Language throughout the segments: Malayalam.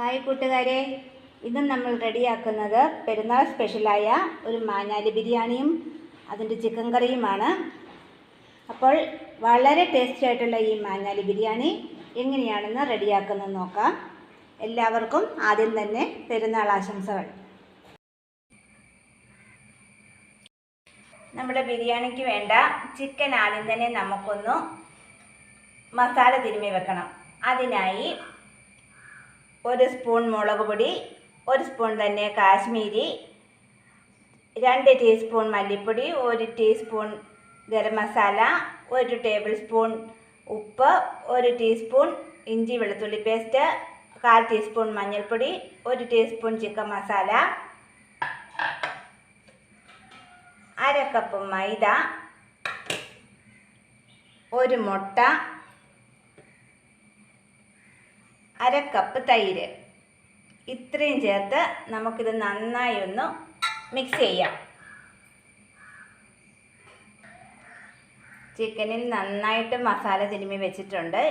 ഹായ് കൂട്ടുകാരെ. ഇന്ന് നമ്മൾ റെഡിയാക്കുന്നത് പെരുന്നാൾ സ്പെഷ്യലായ ഒരു മാഞ്ഞാലി ബിരിയാണിയും അതിന്റെ ചിക്കൻ കറിയുമാണ്. അപ്പോൾ വളരെ ടേസ്റ്റി ആയിട്ടുള്ള ഈ മാഞ്ഞാലി ബിരിയാണി എങ്ങനെയാണെന്ന് റെഡിയാക്കുന്നത് നോക്കാം. എല്ലാവർക്കും ആദ്യം തന്നെ പെരുന്നാൾ ആശംസകൾ. നമ്മുടെ ബിരിയാണിക്ക് വേണ്ട ചിക്കൻ ആദ്യം തന്നെ നമുക്കൊന്ന് മസാല തിരുമ്മി വെക്കണം. അതിനായി ഒരു സ്പൂൺ മുളക് പൊടി ഒരു സ്പൂൺ തന്നെ കാശ്മീരി രണ്ട് ടീസ്പൂൺ മല്ലിപ്പൊടി ഒരു ടീസ്പൂൺ ഗരം മസാല ഒരു ടേബിൾ സ്പൂൺ ഉപ്പ് ഒരു ടീസ്പൂൺ ഇഞ്ചി വെളുത്തുള്ളി പേസ്റ്റ് കാൽ ടീസ്പൂൺ മഞ്ഞൾപ്പൊടി ഒരു ടീസ്പൂൺ ചിക്കൻ മസാല അര കപ്പ് മൈദ ഒരു മുട്ട അര കപ്പ് തൈര്. ഇത്രയും ചേർത്ത് നമുക്കിത് നന്നായി ഒന്ന് മിക്സ് ചെയ്യാം. ചിക്കനിൽ നന്നായിട്ട് മസാല തിരുമി വെച്ചിട്ടുണ്ട്.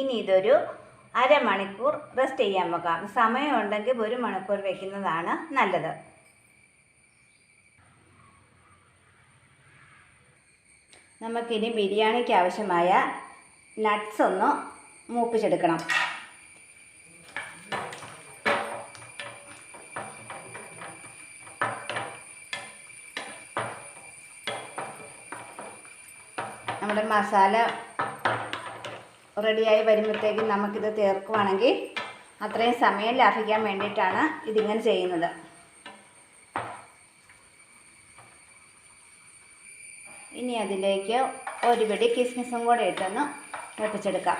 ഇനി ഇതൊരു അരമണിക്കൂർ റെസ്റ്റ് ചെയ്യാൻ വെക്കാം. സമയമുണ്ടെങ്കിൽ ഒരു മണിക്കൂർ വെക്കുന്നതാണ് നല്ലത്. നമുക്കിനി ബിരിയാണിക്ക് ആവശ്യമായ നട്ട്സ് ഒന്ന് മൂപ്പിച്ചെടുക്കണം നമ്മുടെ മസാല റെഡിയായി വരുമ്പോഴത്തേക്കും നമുക്കിത് തീർക്കുവാണെങ്കിൽ അത്രയും സമയം ലാഭിക്കാൻ വേണ്ടിയിട്ടാണ് ഇതിങ്ങനെ ചെയ്യുന്നത്. ഇനി അതിലേക്ക് ഒരു പിടി കിസ്മിസും കൂടെ ഇട്ടൊന്ന് മൂപ്പിച്ചെടുക്കാം.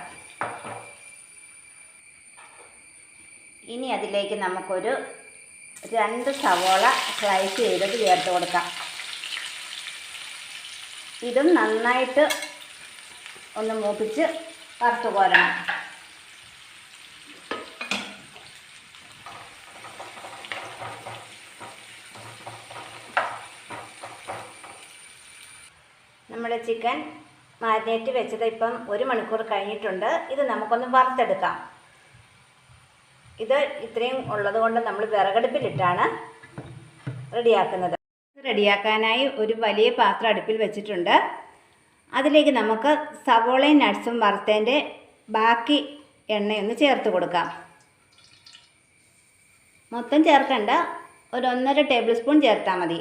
ഇനി അതിലേക്ക് നമുക്കൊരു രണ്ട് സവോള സ്ലൈസ് ചെയ്തത് ചേർത്ത് കൊടുക്കാം. ഇതും നന്നായിട്ട് ഒന്ന് മൂപ്പിച്ച് വറുത്ത് കോരണം. നമ്മുടെ ചിക്കൻ മാരിനേറ്റ് വെച്ചത് ഇപ്പം ഒരു മണിക്കൂർ കഴിഞ്ഞിട്ടുണ്ട്. ഇത് നമുക്കൊന്ന് വറുത്തെടുക്കാം. ഇത് ഇത്രയും ഉള്ളത് കൊണ്ട് നമ്മൾ വിറകടുപ്പിലിട്ടാണ് റെഡിയാക്കുന്നത്. റെഡിയാക്കാനായി ഒരു വലിയ പാത്രം അടുപ്പിൽ വെച്ചിട്ടുണ്ട്. അതിലേക്ക് നമുക്ക് സവോളയും നട്ട്സും വറുത്തതിന്റെ ബാക്കി എണ്ണയൊന്ന് ചേർത്ത് കൊടുക്കാം. മൊത്തം ചേർക്കേണ്ട ഒരു ഒന്നര ടേബിൾ സ്പൂൺ ചേർത്താൽ മതി.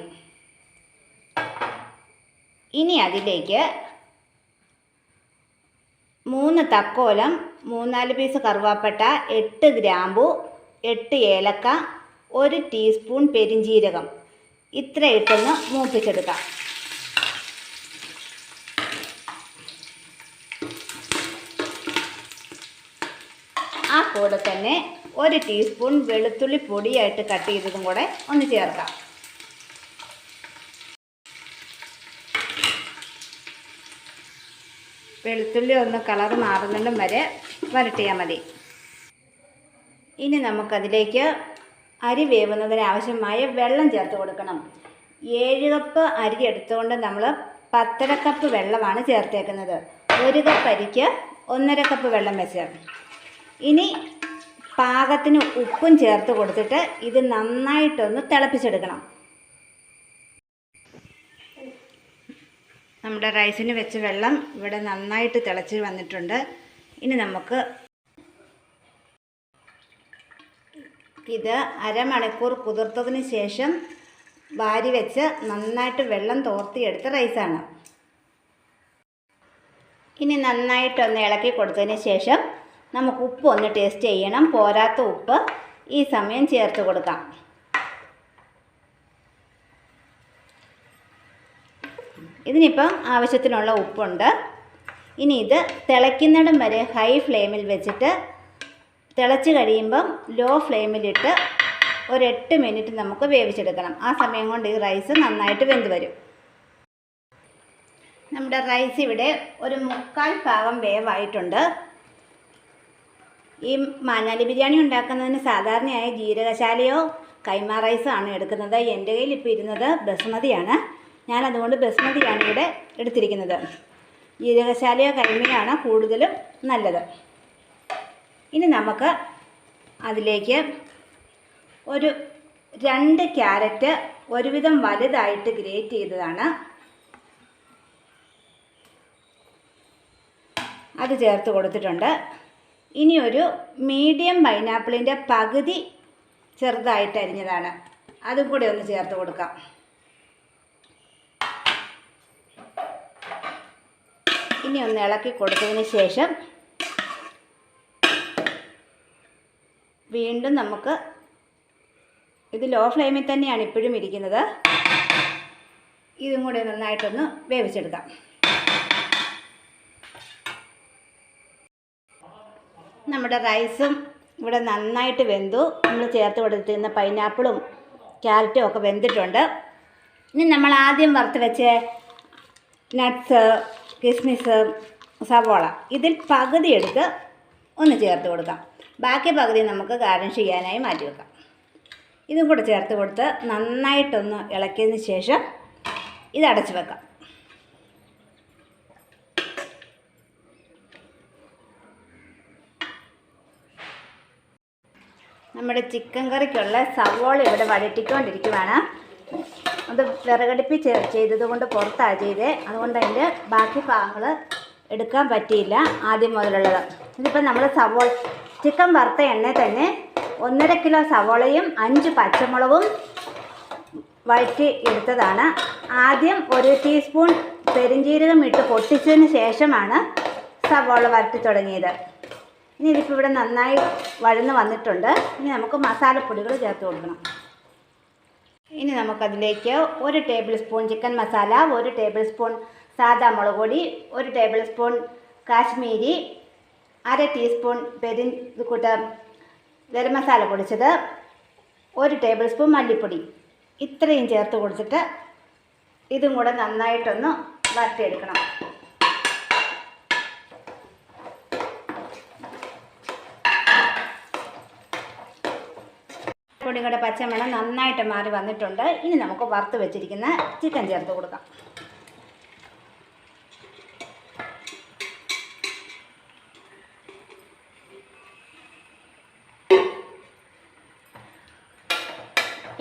ഇനി അതിലേക്ക് മൂന്ന് തക്കോലം മൂന്നാൽ പീസ് കറുവാപ്പട്ട എട്ട് ഗ്രാമ്പു എട്ട് ഏലക്ക ഒരു ടീസ്പൂൺ പെരിഞ്ജീരകം ഇത്ര ഇട്ടൊന്ന് മൂപ്പിച്ചെടുക്കാം. ആ കൂടെ തന്നെ ഒരു ടീസ്പൂൺ വെളുത്തുള്ളി പൊടിയായിട്ട് കട്ട് ചെയ്തതും കൂടെ ഒന്ന് ചേർക്കാം. വെളുത്തുള്ളി ഒന്ന് കളർ മാറുന്നിടം വരെ വരട്ടിയാൽ മതി. ഇനി നമുക്കതിലേക്ക് അരി വേവുന്നതിന് ആവശ്യമായ വെള്ളം ചേർത്ത് കൊടുക്കണം. ഏഴ് കപ്പ് അരി എടുത്തുകൊണ്ട് നമ്മൾ പത്തര കപ്പ് വെള്ളമാണ് ചേർത്തേക്കുന്നത്. ഒരു കപ്പ് അരിക്ക് ഒന്നര കപ്പ് വെള്ളം വെച്ച് ഇനി പാകത്തിന് ഉപ്പും ചേർത്ത് കൊടുത്തിട്ട് ഇത് നന്നായിട്ടൊന്ന് തിളപ്പിച്ചെടുക്കണം. നമ്മുടെ റൈസിന് വെച്ച വെള്ളം ഇവിടെ നന്നായിട്ട് തിളച്ച് വന്നിട്ടുണ്ട്. ഇനി നമുക്ക് ഇത് അരമണിക്കൂർ കുതിർത്തതിന് ശേഷം വാരി വെച്ച് നന്നായിട്ട് വെള്ളം തോർത്തിയെടുത്ത റൈസാണ്. ഇനി നന്നായിട്ടൊന്ന് ഇളക്കി കൊടുത്തതിന് ശേഷം നമുക്ക് ഉപ്പ് ഒന്ന് ടേസ്റ്റ് ചെയ്യണം. പോരാത്ത ഉപ്പ് ഈ സമയം ചേർത്ത് കൊടുക്കാം. ഇതിനിപ്പം ആവശ്യത്തിനുള്ള ഉപ്പുണ്ട്. ഇനി ഇത് തിളയ്ക്കുന്നിടം വരെ ഹൈ ഫ്ലെയിമിൽ വെച്ചിട്ട് തിളച്ച് കഴിയുമ്പം ലോ ഫ്ലെയിമിലിട്ട് ഒരു എട്ട് മിനിറ്റ് നമുക്ക് വേവിച്ചെടുക്കണം. ആ സമയം കൊണ്ട് ഈ റൈസ് നന്നായിട്ട് വെന്ത് വരും. നമ്മുടെ റൈസ് ഇവിടെ ഒരു മുക്കാൽ ഭാഗം വേവായിട്ടുണ്ട്. ഈ മാഞ്ഞാലി ബിരിയാണി ഉണ്ടാക്കുന്നതിന് സാധാരണയായി ജീരകശാലയോ കൈമ റൈസോ ആണ് എടുക്കുന്നത്. എന്റെ കയ്യിൽ ഇപ്പോൾ ഇരുന്നത് ബസ്മതിയാണ്. ഞാൻ അതുകൊണ്ട് ബസ്മതിയാണ് ഇവിടെ എടുത്തിരിക്കുന്നത്. ജീരകശാലയോ കൈമയാണ് കൂടുതലും നല്ലത്. ഇനി നമുക്ക് അതിലേക്ക് ഒരു രണ്ട് ക്യാരറ്റ് ഒരുവിധം വലുതായിട്ട് ഗ്രേറ്റ് ചെയ്തതാണ്. അത് ചേർത്ത് കൊടുത്തിട്ടുണ്ട്. ഇനി ഒരു മീഡിയം പൈനാപ്പിളിന്റെ പകുതി ചെറുതായിട്ട് അരിഞ്ഞതാണ്. അതും കൂടെ ഒന്ന് ചേർത്ത് കൊടുക്കാം. ഇനി ഒന്ന് ഇളക്കി കൊടുത്തതിന് ശേഷം വീണ്ടും നമുക്ക് ഇത് ലോ ഫ്ലെയിമിൽ തന്നെയാണ് ഇപ്പോഴും ഇരിക്കുന്നത്. ഇതും കൂടെ നന്നായിട്ടൊന്ന് വേവിച്ചെടുക്കാം. നമ്മുടെ റൈസും ഇവിടെ നന്നായിട്ട് വെന്തു. നമ്മൾ ചേർത്ത് കൊടുത്തിരുന്ന പൈനാപ്പിളും ക്യാരറ്റും ഒക്കെ വെന്തിട്ടുണ്ട്. ഇനി നമ്മൾ ആദ്യം വറുത്ത് വെച്ച നട്ട്സ് കിസ്മിസ് സവോള ഇതിൽ പകുതി എടുത്ത് ഒന്ന് ചേർത്ത് കൊടുക്കാം. ബാക്കി പകുതി നമുക്ക് ഗാർണിഷ് ചെയ്യാനായി മാറ്റി വെക്കാം. ഇതും കൂടെ ചേർത്ത് കൊടുത്ത് നന്നായിട്ടൊന്ന് ഇളക്കിയതിന് ശേഷം ഇത് അടച്ച് വെക്കാം. നമ്മുടെ ചിക്കൻ കറിക്കുള്ള സവോള ഇവിടെ വഴറ്റിക്കൊണ്ടിരിക്കുവാണ്. അത് വിറകടുപ്പി ചെയ്തത് കൊണ്ട് പുറത്താണ് ചെയ്തത് അതുകൊണ്ട് അതിന്റെ ബാക്കി ഭാഗങ്ങൾ എടുക്കാൻ പറ്റിയില്ല ആദ്യം മുതലുള്ളത്. ഇതിപ്പോൾ നമ്മൾ സവോള ചിക്കൻ വറുത്ത എണ്ണ തന്നെ ഒന്നര കിലോ സവോളയും അഞ്ച് പച്ചമുളകും വഴറ്റി എടുത്തതാണ്. ആദ്യം ഒരു ടീസ്പൂൺ പെരിഞ്ജീരകം ഇട്ട് പൊട്ടിച്ചതിന് ശേഷമാണ് സവോള വരട്ടി തുടങ്ങിയത്. ഇനി ഇതിപ്പോൾ ഇവിടെ നന്നായി വഴന്ന് വന്നിട്ടുണ്ട്. ഇനി നമുക്ക് മസാലപ്പൊടികൾ ചേർത്ത് കൊടുക്കണം. ഇനി നമുക്കതിലേക്ക് ഒരു ടേബിൾ സ്പൂൺ ചിക്കൻ മസാല ഒരു ടേബിൾ സ്പൂൺ സാദാ മുളക് പൊടി ഒരു ടേബിൾ സ്പൂൺ കാശ്മീരി അര ടീസ്പൂൺ പെരി കൂട്ട ഗരം മസാല പൊടിച്ചത് ഒരു ടേബിൾ സ്പൂൺ മല്ലിപ്പൊടി. ഇത്രയും ചേർത്ത് കൊടുത്തിട്ട് ഇതും കൂടെ നന്നായിട്ടൊന്ന് വരട്ടിയെടുക്കണം. പൊടികളുടെ പച്ചമണം നന്നായിട്ട് മാറി വന്നിട്ടുണ്ട്. ഇനി നമുക്ക് വറുത്ത് വെച്ചിരിക്കുന്ന ചിക്കൻ ചേർത്ത് കൊടുക്കാം.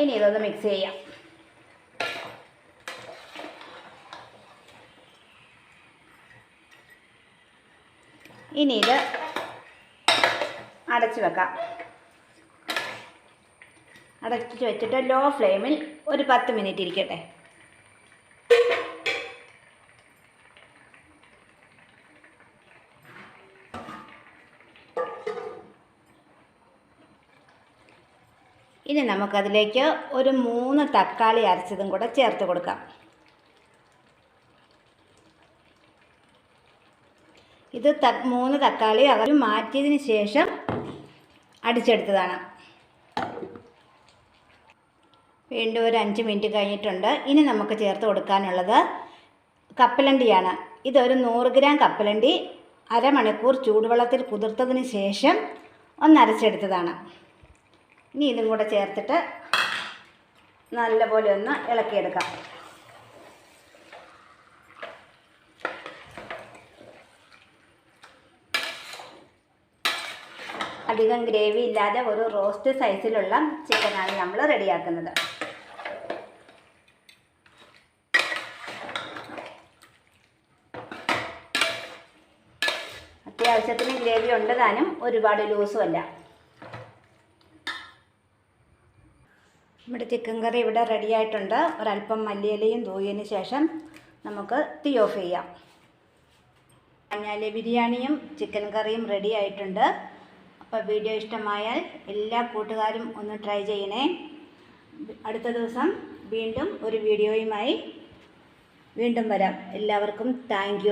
ഇനി ഇതൊന്ന് മിക്സ് ചെയ്യാം. ഇനി ഇത് അടച്ചു വെക്കാം. അടച്ചു വെച്ചിട്ട് ലോ ഫ്ലെയിമിൽ ഒരു പത്ത് മിനിറ്റ് ഇരിക്കട്ടെ. ഇനി നമുക്കതിലേക്ക് ഒരു മൂന്ന് തക്കാളി അരച്ചതും കൂടെ ചേർത്ത് കൊടുക്കാം. ഇത് മൂന്ന് തക്കാളി അവർ മാറ്റിയതിന് ശേഷം അടിച്ചെടുത്തതാണ്. വീണ്ടും ഒരു അഞ്ച് മിനിറ്റ് കഴിഞ്ഞിട്ടുണ്ട്. ഇനി നമുക്ക് ചേർത്ത് കൊടുക്കാനുള്ളത് കപ്പലണ്ടിയാണ്. ഇതൊരു നൂറ് ഗ്രാം കപ്പലണ്ടി അരമണിക്കൂർ ചൂടുവെള്ളത്തിൽ കുതിർത്തതിന് ശേഷം ഒന്നരച്ചെടുത്തതാണ് ഇനി ഇതും കൂടെ ചേർത്തിട്ട് നല്ലപോലെ ഒന്ന് ഇളക്കിയെടുക്കാം. അധികം ഗ്രേവി ഇല്ലാതെ ഒരു റോസ്റ്റ് സൈസിലുള്ള ചിക്കനാണ് നമ്മൾ റെഡിയാക്കുന്നത്. അത്യാവശ്യത്തിന് ഗ്രേവി ഉണ്ട് താനും ഒരുപാട് ലൂസും അല്ല. നമ്മുടെ ചിക്കൻ കറി ഇവിടെ റെഡി ആയിട്ടുണ്ട്. ഒരല്പം മല്ലിയിലയും തൂയതിന് ശേഷം നമുക്ക് തീ ഓഫ് ചെയ്യാം. മഞ്ഞാലി ബിരിയാണിയും ചിക്കൻ കറിയും റെഡി ആയിട്ടുണ്ട്. അപ്പോൾ വീഡിയോ ഇഷ്ടമായാൽ എല്ലാ കൂട്ടുകാരും ഒന്ന് ട്രൈ ചെയ്യണേ. അടുത്ത ദിവസം വീണ്ടും ഒരു വീഡിയോയുമായി വീണ്ടും വരാം. എല്ലാവർക്കും താങ്ക്